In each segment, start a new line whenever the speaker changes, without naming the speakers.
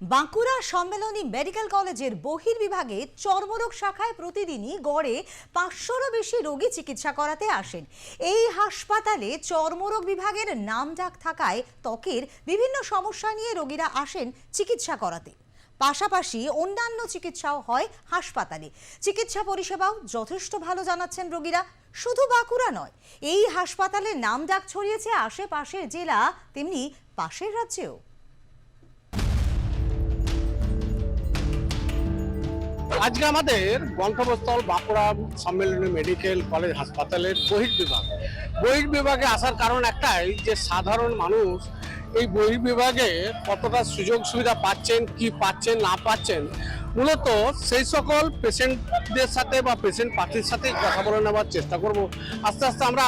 Bankura Sammilani medical কলেজের বহির্বিভাগে চর্মরোগ শাখায় প্রতিদিনই গড়ে পাঁচশোরও বেশি রোগী চিকিৎসা করাতে আসেন। এই হাসপাতালে চর্মরোগ বিভাগের নামডাক থাকায় ত্বকের বিভিন্ন সমস্যা নিয়ে রোগীরা আসেন চিকিৎসা করাতে। পাশাপাশি অন্যান্য চিকিৎসাও হয় হাসপাতালে। চিকিৎসা পরিষেবাও যথেষ্ট ভালো জানাচ্ছেন রোগীরা। শুধু বাঁকুড়া নয়, এই হাসপাতালের নামডাক ছড়িয়েছে আশেপাশের জেলা, তেমনি পাশের রাজ্যেও।
আজকে আমাদের গন্তব্যস্থল বাঁকুড়া সম্মেলনী মেডিকেল কলেজ হাসপাতালের বহির্বিভাগ। বহির্বিভাগে আসার কারণ একটাই যে সাধারণ মানুষ এই বহির্বিভাগে কতটা সুযোগ সুবিধা পাচ্ছেন, কি পাচ্ছেন, না পাচ্ছেন, মূলত সেই সকল পেশেন্টদের সাথে বা পেশেন্ট পার্টির সাথে কথা বলে নেওয়ার চেষ্টা করব। আস্তে আস্তে আমরা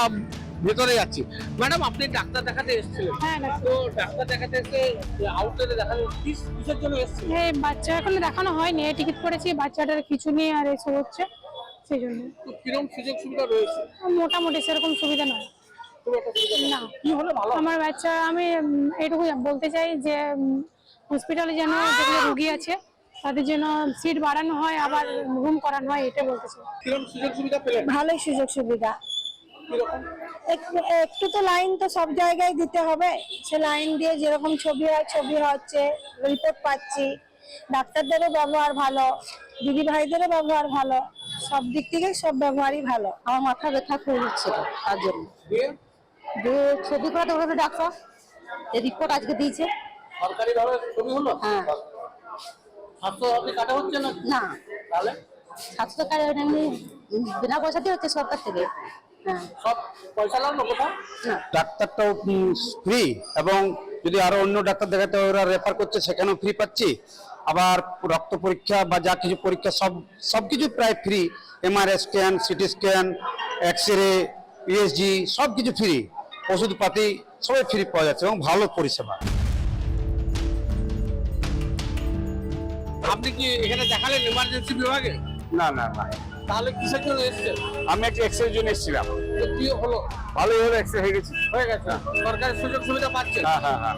ভেতরে যাচ্ছি। ম্যাডাম আপনি ডাক্তার দেখাতে এসেছিলেন।
হ্যাঁ ডাক্তার।
তো ডাক্তার দেখাতে এসে আউটলেটে দেখানো কিসের জন্য এসেছিলেন?
এই বাচ্চা এখনও দেখানো হয়নি টিকিট করেছি বাচ্চাটার কিছু নিয়ে আর এসব হচ্ছে সেই জন্য।
তো কীরকম সুযোগ সুবিধা রয়েছে?
মোটামুটি সেরকম সুবিধা নয়। না।
কি হলে? ভালো?
আমার বাচ্চা আমি উম, এইটুকু বলতে চাই যে হসপিটালে যেন যেগুলো রুগী আছে তাদের জন্য সিট বাড়ানো হয় আবার রুম করানো হয় এটা বলতে চাই।
কীরকম সুযোগ
ভালোই সুযোগ সুবিধা।
কীরকম?
একটু তো লাইন তো সব জায়গায় দিতে হবে। সে লাইন দিয়ে যেরকম ছবি হয় ছবি হচ্ছে রিপোর্ট পাচ্ছি। ডাক্তারদেরও ব্যবহার ভালো দিদি ভাইদেরও ব্যবহার ভালো সব দিক থেকে সব ব্যবহারই ভালো।
আমার মাথা ব্যথা খুব হচ্ছিল তার জন্য।
দিয়ে?
দিয়ে ছবি করাতে হবে ডাক্তার। রিপোর্ট আজকে দিয়েছে।
সরকারি ছবি হলো?
হ্যাঁ।
স্বাস্থ্য আপনি কাটা হচ্ছে না?
না।
তাহলে?
স্বাস্থ্য কার্ড বিনা পয়সাতেই হচ্ছে সরকার থেকে।
সব পয়সা লাগল কোথাও
ডাক্তারটাও ফ্রি এবং যদি আরও অন্য ডাক্তার দেখাতে হয়, ওরা রেফার করছে সেখানেও ফ্রি পাচ্ছি। আবার রক্ত পরীক্ষা বা যা কিছু পরীক্ষা সব সবকিছু প্রায় free MRI scan CT scan X ray ECG সব কিছু ফ্রি ওষুধপাতি সবাই ফ্রি পাওয়া যাচ্ছে এবং ভালো পরিষেবা।
আপনি কি এখানে দেখালেন ইমার্জেন্সি বিভাগে?
না না না।
তাহলে কিসের জন্য এসেছেন?
আমি একটা এক্সরের জন্য এসেছিলাম।
কি হলো।
ভালোই হলো এক্সরে হয়ে গেছি।
হয়ে গেছে। সরকারি সুযোগ সুবিধা পাচ্ছেন
হ্যাঁ হ্যাঁ হ্যাঁ।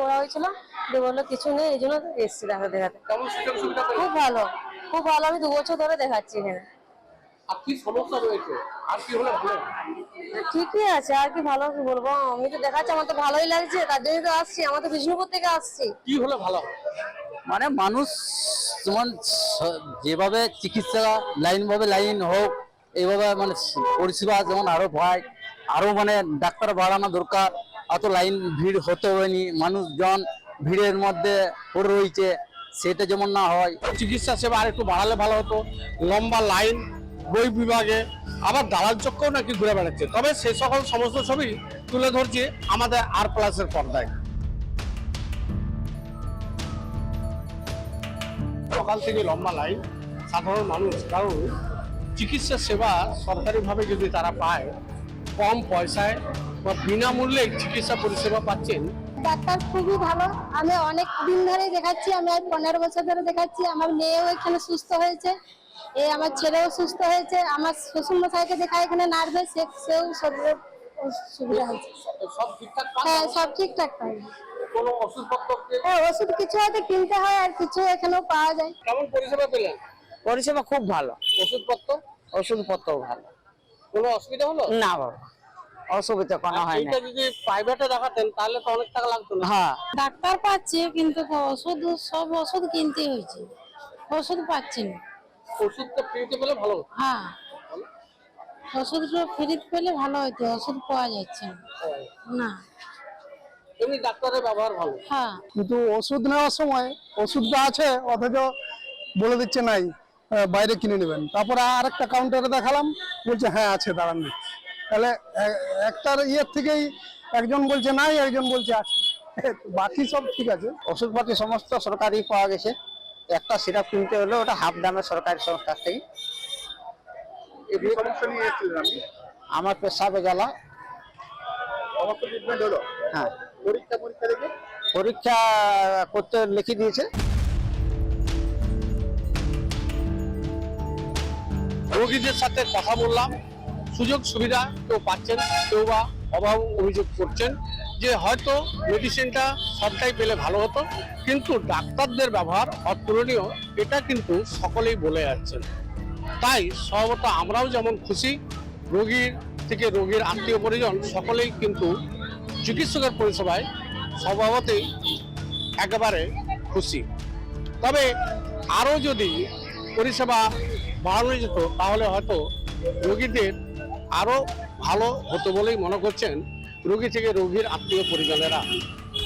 করা হয়েছিল দিয়ে বলল কিছু নেই এই জন্য এসছি ডাক্তার দেখাতে।
কেমন সুযোগ সুবিধা
খুব ভালো খুব ভালো আমি দু বছর ধরে দেখাচ্ছি এখানে।
আর কি সমস্যা রয়েছে? আর কি হলে ভালো
ঠিকই আছে আর কি ভালো কি বলব? আমি তো দেখাচ্ছি আমার তো ভালোই লাগছে তার জন্যই তো আসছি আমার তো বিষ্ণুপুর থেকে আসছি।
কি হলো ভালো?
মানে মানুষ যেমন যেভাবে চিকিৎসা লাইন ভাবে লাইন হোক এইভাবে মানে পরিষেবা যেমন আরও হয় আরও মানে ডাক্তার বাড়ানো দরকার। অত লাইন ভিড় হতে হয়নি, মানুষজন ভিড়ের মধ্যে পড়ে রয়েছে, সেটা যেমন না হয়।
চিকিৎসা সেবা আর একটু বাড়ালে ভালো হতো। লম্বা লাইন, বই বিভাগে, আবার দালাল চক্রও নাকি ঘুরে বেড়াচ্ছে। তবে সে সকল সমস্ত ছবি তুলে ধরছি আমাদের আর প্লাসের পর্দায়। সকাল থেকে লম্বা লাইন, সাধারণ মানুষ, কারণ চিকিৎসা সেবা সরকারিভাবে যদি তারা পায় কম পয়সায় বা বিনামূল্যে চিকিৎসা পরিষেবা পাচ্ছেন
ডাক্তার খুবই ভালো। আমি অনেক দিন ধরে দেখাচ্ছি আমি আজ পনেরো বছর ধরে দেখাচ্ছি। আমার মেয়েও এখানে সুস্থ হয়েছে এ আমার ছেলেও সুস্থ হয়েছে। আমার শ্বশুর মশাইকে দেখা এখানে নার্ভে সে সেও শরীরে সুবিধা হয়েছে।
সব ঠিকঠাক পান?
হ্যাঁ সব ঠিকঠাক পাই।
কোনো ওষুধপত্র
ও ওষুধ কিছু হয়তো কিনতে হয় আর কিছু এখানেও পাওয়া যায়।
কেমন পরিষেবা পেলেন?
পরিষেবা খুব ভালো।
ওষুধপত্র?
ওষুধপত্র ভালো।
কোনো অসুবিধা হলো?
না বাবা অসুবিধা কোনো হয় না
যদি প্রাইভেটে দেখাতেন তাহলে তো অনেক টাকা লাগতো না।
হ্যাঁ।
ডাক্তার পাচ্ছি কিন্তু ওষুধ সব ওষুধ কিনতে হয়েছে। ওষুধ পাচ্ছি না।
ওষুধটা ফ্রিতে পেলে ভালো হতো।
হ্যাঁ। ওষুধটা ফ্রিতে পেলে ভালো হতো ওষুধ পাওয়া যাচ্ছে না। না।
এমনি ডাক্তারের ব্যবহার ভালো।
হ্যাঁ।
কিন্তু ওষুধ নেওয়ার সময় ওষুধটা আছে অথচ বলে দিচ্ছে নাই। বাইরে কিনে নেবেন। তারপরে আরেকটা কাউন্টারে দেখালাম বলছে হ্যাঁ আছে দাঁড়ান দিচ্ছি তাহলে একটার ইয়ের থেকেই একজন বলছে নাই। একজন বলছে আছে বাকি সব ঠিক আছে।
ওষুধপাতি সমস্ত সরকারি পাওয়া গেছে। একটা সিরাপ কিনতে হলে ওটা হাফ দামে সরকারি সংস্থার থেকে আমার পেশাবে জ্বালা।
সমস্ত ট্রিটমেন্ট হলো?
হ্যাঁ।
পরীক্ষা পরীক্ষা
পরীক্ষা করতে লিখে দিয়েছে।
রোগীদের সাথে কথা বললাম। সুযোগ সুবিধা কেউ পাচ্ছেন, কেউ বা অভাব অভিযোগ করছেন যে হয়তো মেডিসিনটা সবটাই পেলে ভালো হতো, কিন্তু ডাক্তারদের ব্যবহার অতুলনীয়, এটা কিন্তু সকলেই বলে যাচ্ছেন। তাই স্বভাবত আমরাও যেমন খুশি, রোগীর থেকে রোগীর আত্মীয় পরিজন সকলেই কিন্তু চিকিৎসকের পরিষেবায় স্বভাবতেই একেবারে খুশি। তবে আরও যদি পরিষেবা বাড়ানো যেত, তাহলে হয়তো রোগীদের আরও ভালো হতো বলেই মনে করছেন রোগী থেকে রোগীর আত্মীয় পরিজনেরা।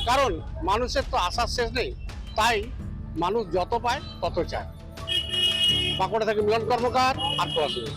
কারণ মানুষের তো আশার শেষ নেই, তাই মানুষ যত পায় তত চায়। বাঁকুড়া থেকে মিলন কর্মকার পড়াশোনা